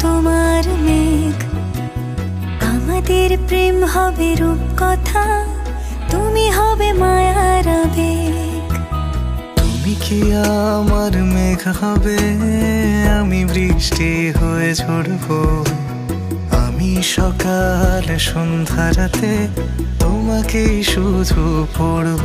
তোমার মেঘ। আমাদের প্রেম হবে রূপকথা, তুমি হবে মায়ার আবেগ। তুমি কি আমার মেঘ হবে, আমি বৃষ্টি হয়ে ঝরবো। আমি সকাল সন্ধ্যা রাতে তোমাকেই শুধু পড়ব।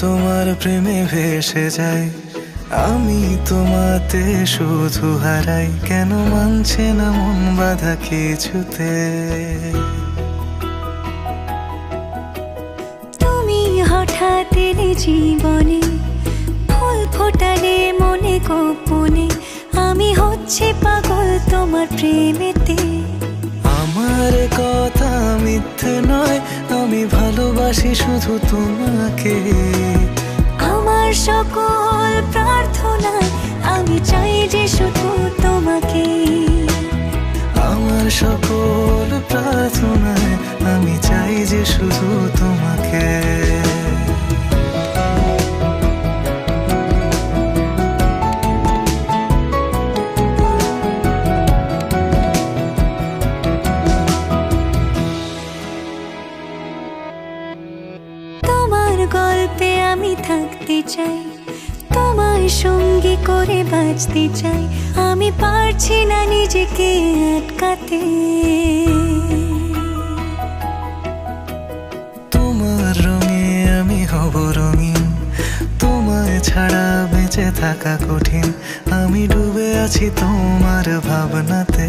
তোমার প্রেমে ভেসে যাই আমি তোমাতে শুধু হারাই। কেন মানছে না মন বাধা কিছুতে? তুমি হঠাৎ এলে জীবনে ফুল ফোটালে মনে গোপনে। আমি হচ্ছে পাগল তোমার প্রেমেতে। আমার কথা মিথ্যে নয় আমি ভালোবাসি শুধু তোমাকে। আমার সকল প্রার্থনা আমি চাই যে শুধু তোমাকে। আমার সকল প্রার্থনা আমি চাই যে শুধু তোমাকে। থাকতে চাই তোমার সঙ্গী করে বাঁচতে চাই। আমি পারছি না নিজেকে আটকাতে। তোমার রঙে আমি হব রঙিন, তোমায় ছাড়া বেঁচে থাকা কঠিন। আমি ডুবে আছি তোমার ভাবনাতে।